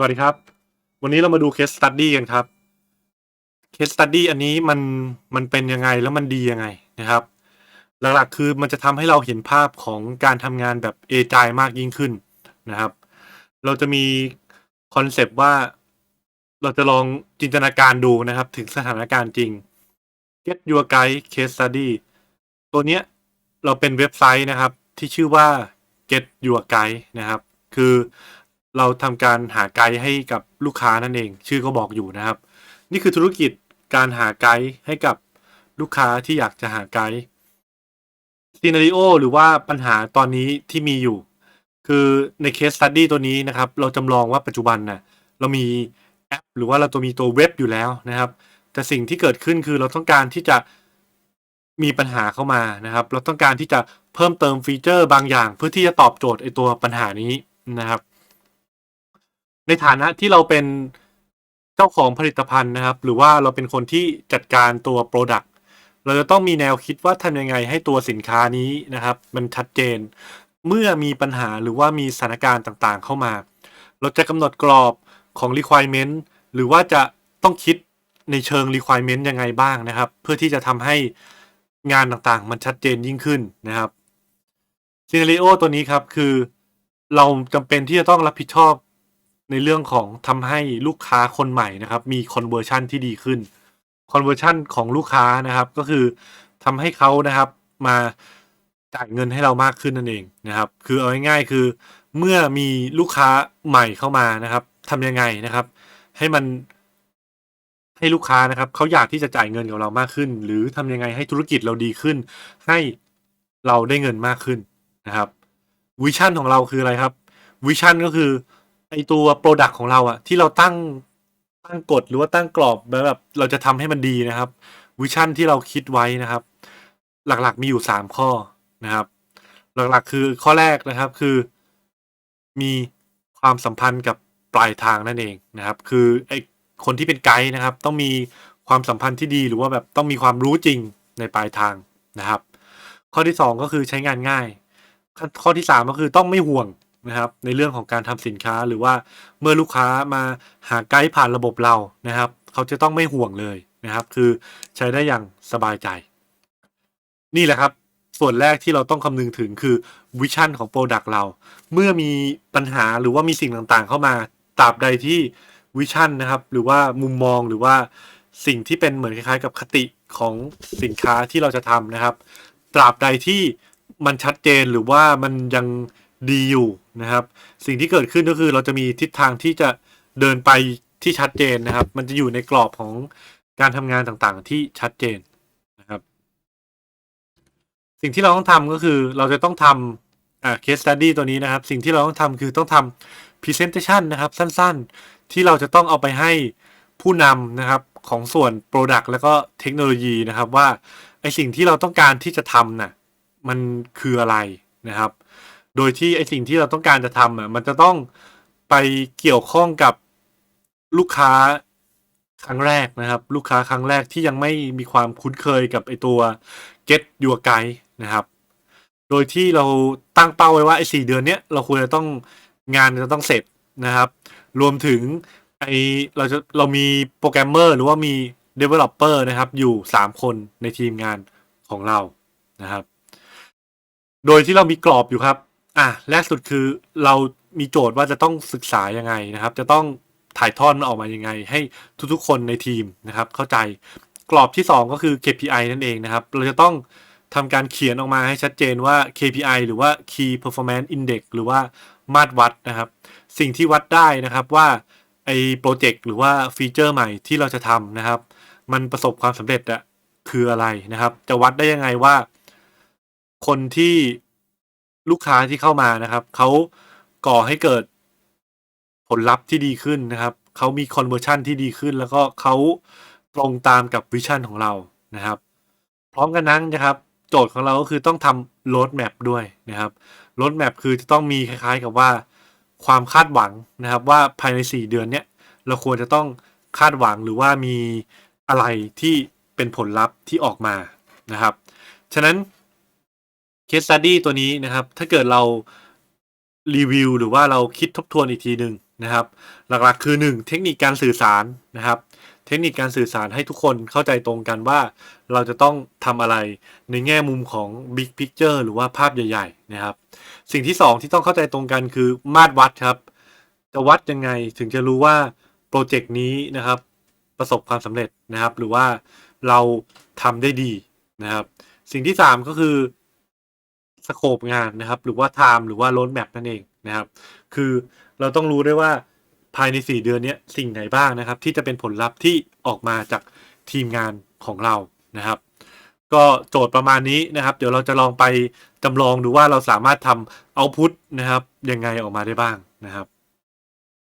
สวัสดีครับ วันนี้เรามาดู case study กันครับ case study อันนี้มันมันเป็นยังไงแล้วมันดียังไงนะครับ หลักๆคือมันจะทำให้เราเห็นภาพของการทำงานแบบเอจายมากยิ่งขึ้นนะครับ เราจะมีคอนเซปต์ว่าเราจะลองจินตนาการดูนะครับ ถึงสถานการณ์จริง Get Your Guide Case Study ตัวเนี้ยเราเป็นเว็บไซต์นะครับที่ชื่อว่า Get Your Guide นะครับ คือ เราทำการหาไกด์ให้กับลูกค้านั่นเอง ชื่อก็บอกอยู่นะครับ นี่คือธุรกิจการหาไกด์ให้กับลูกค้าที่อยากจะหาไกด์ซีนารีโอหรือว่าปัญหาตอนนี้ที่มีอยู่ คือในเคส e ตัดดี้ตัวนี้นะครับ เราจำลองว่าปัจจุบันน่ะเรามีแอป หรือว่าเราตัวมีตัวเว็บอยู่แล้วนะครับ แต่สิ่งที่เกิดขึ้นคือเราต้องการที่จะมีปัญหาเข้ามานะครับ เราต้องการที่จะเพิ่มเติมฟีเจอร์บางอย่าง เพื่อที่จะตอบโจทย์ไอตัวปัญหานี้นะครับ ในฐานะที่เราเป็นเจ้าของผลิตภัณฑ์นะครับ หรือว่าเราเป็นคนที่จัดการตัว Product เราจะต้องมีแนวคิดว่าทำยังไงให้ตัวสินค้านี้นะครับ มันชัดเจน เมื่อมีปัญหาหรือว่ามีสถานการณ์ต่างๆ เข้ามา เราจะกำหนดกรอบของ requirement หรือว่าจะต้องคิดในเชิง requirement ยังไงบ้างนะครับ เพื่อที่จะทำให้งานต่างๆ มันชัดเจนยิ่งขึ้นนะครับซีนารีโอตัวนี้ครับคือเราจำเป็นที่จะต้องรับผิดชอบ ในเรื่องของทำให้ลูกค้าคนใหม่นะครับ มี conversion ที่ดีขึ้น conversion ของลูกค้านะครับ ก็คือทำให้เขานะครับมาจ่ายเงินให้เรามากขึ้นนั่นเองนะครับ คือเอาง่ายๆคือ เมื่อมีลูกค้าใหม่เข้ามานะครับทำยังไงนะครับ ให้มันให้ลูกค้านะครับเขาอยากที่จะจ่ายเงินกับเรามากขึ้น หรือทำยังไงให้ธุรกิจเราดีขึ้น ให้เราได้เงินมากขึ้นนะครับวิชั่นของเราคืออะไรครับวิชั่นก็คือ ไอตัวโปรดักต์ของเราอะที่เราตั้งตั้งกฎหรือว่าตั้งกรอบแบบ เราจะทำให้มันดีนะครับวิชั่นที่เราคิดไว้นะครับ หลักๆมีอยู่สามข้อนะครับ หลักๆคือข้อแรกนะครับคือมีความสัมพันธ์กับปลายทางนั่นเองนะครับ คือไอคนที่เป็นไกด์นะครับ ต้องมีความสัมพันธ์ที่ดีหรือว่าแบบต้องมีความรู้จริงในปลายทางนะครับ ข้อที่สองก็คือใช้งานง่าย ข้อที่สามก็คือต้องไม่ห่วง นะครับ ในเรื่องของการทำสินค้าหรือว่าเมื่อลูกค้ามาหาไกด์ผ่านระบบเรานะครับ เขาจะต้องไม่ห่วงเลยนะครับ คือใช้ได้อย่างสบายใจ นี่แหละครับ ส่วนแรกที่เราต้องคำนึงถึงคือวิชั่นของโปรดักต์เรา เมื่อมีปัญหาหรือว่ามีสิ่งต่างๆ เข้ามาตราบใดที่วิชั่นนะครับ หรือว่ามุมมองหรือว่าสิ่งที่เป็นเหมือนคล้ายๆ กับคติของสินค้าที่เราจะทำนะครับ ตราบใดที่มันชัดเจนหรือว่ามันยัง ดีอยู่นะครับ สิ่งที่เกิดขึ้นก็คือเราจะมีทิศทางที่จะเดินไปที่ชัดเจนนะครับ มันจะอยู่ในกรอบของการทำงานต่างๆ ที่ชัดเจนนะครับ สิ่งที่เราต้องทำก็คือเราจะต้องทำอ่า case study ตัวนี้นะครับ สิ่งที่เราต้องทำคือต้องทำ presentation นะครับ สั้นๆ ที่เราจะต้องเอาไปให้ผู้นำนะครับของส่วน Product แล้วก็เทคโนโลยีนะครับว่าไอสิ่งที่เราต้องการที่จะทำน่ะมันคืออะไรนะครับ โดยที่ไอสิ่งที่เราต้องการจะทำอะ มันจะต้องไปเกี่ยวข้องกับลูกค้าครั้งแรกนะครับ ลูกค้าครั้งแรกที่ยังไม่มีความคุ้นเคยกับไอตัว Get Your Guide นะครับ โดยที่เราตั้งเป้าไว้ว่าไอสี่เดือนเนี้ยเราควรจะต้องงานจะต้องเสร็จนะครับ รวมถึงไอเราจะเรามีโปรแกรมเมอร์หรือว่ามี Developer นะครับ อยู่ 3 คนในทีมงานของเรานะครับ โดยที่เรามีกรอบอยู่ครับ อะแรกสุดคือเรามีโจทย์ว่าจะต้องศึกษายังไงนะครับ จะต้องถ่ายทอดมันออกมายังไง ให้ทุกๆ คนในทีมนะครับ เข้าใจกรอบที่ 2 ก็คือ KPI นั่นเองนะครับ เราจะต้องทำการเขียนออกมาให้ชัดเจนว่า KPI หรือว่า Key Performance Index หรือว่ามาตรวัดนะครับ สิ่งที่วัดได้นะครับว่าไอ้โปรเจกต์หรือว่าฟีเจอร์ใหม่ที่เราจะทำนะครับ มันประสบความสำเร็จอะคืออะไรนะครับ จะวัดได้ยังไงว่า คนที่ ลูกค้าที่เข้ามานะครับ เขาก่อให้เกิดผลลัพธ์ที่ดีขึ้นนะครับ เขามี conversion ที่ดีขึ้น แล้วก็เขาตรงตามกับวิชั่นของเรานะครับ พร้อมกันนั้นนะครับ โจทย์ของเราก็คือต้องทำ road map ด้วยนะครับ road map คือจะต้องมีคล้ายๆกับว่าความคาดหวังนะครับ ว่าภายใน 4 เดือนเนี้ยเราควรจะต้องคาดหวังหรือว่ามีอะไรที่เป็นผลลัพธ์ที่ออกมานะครับ ฉะนั้น case study ตัวนี้นะครับ ถ้าเกิดเรารีวิวหรือว่าเราคิดทบทวนอีกทีหนึ่งนะครับ หลักๆคือ 1 เทคนิคการสื่อสารนะครับ เทคนิคการสื่อสารให้ทุกคนเข้าใจตรงกันว่าเราจะต้องทำอะไรในแง่มุมของ Big Picture หรือว่าภาพใหญ่ ๆ นะครับ สิ่งที่ 2 ที่ต้องเข้าใจตรงกันคือมาตรวัดครับ จะวัดยังไงถึงจะรู้ว่าโปรเจกต์นี้นะครับ ประสบความสำเร็จนะครับ หรือว่าเราทำได้ดีนะครับ สิ่งที่ 3 ก็คือ สโคปงานนะครับ หรือว่าไทม์หรือว่าโรดแมปนั่นเองนะครับ คือเราต้องรู้ด้วยว่าภายใน 4 เดือนนี้สิ่งไหนบ้างนะครับ ที่จะเป็นผลลัพธ์ที่ออกมาจากทีมงานของเรานะครับ ก็โจทย์ประมาณนี้นะครับ เดี๋ยวเราจะลองไปจำลองดูว่าเราสามารถทำเอาพุตนะครับยังไงออกมาได้บ้างนะครับ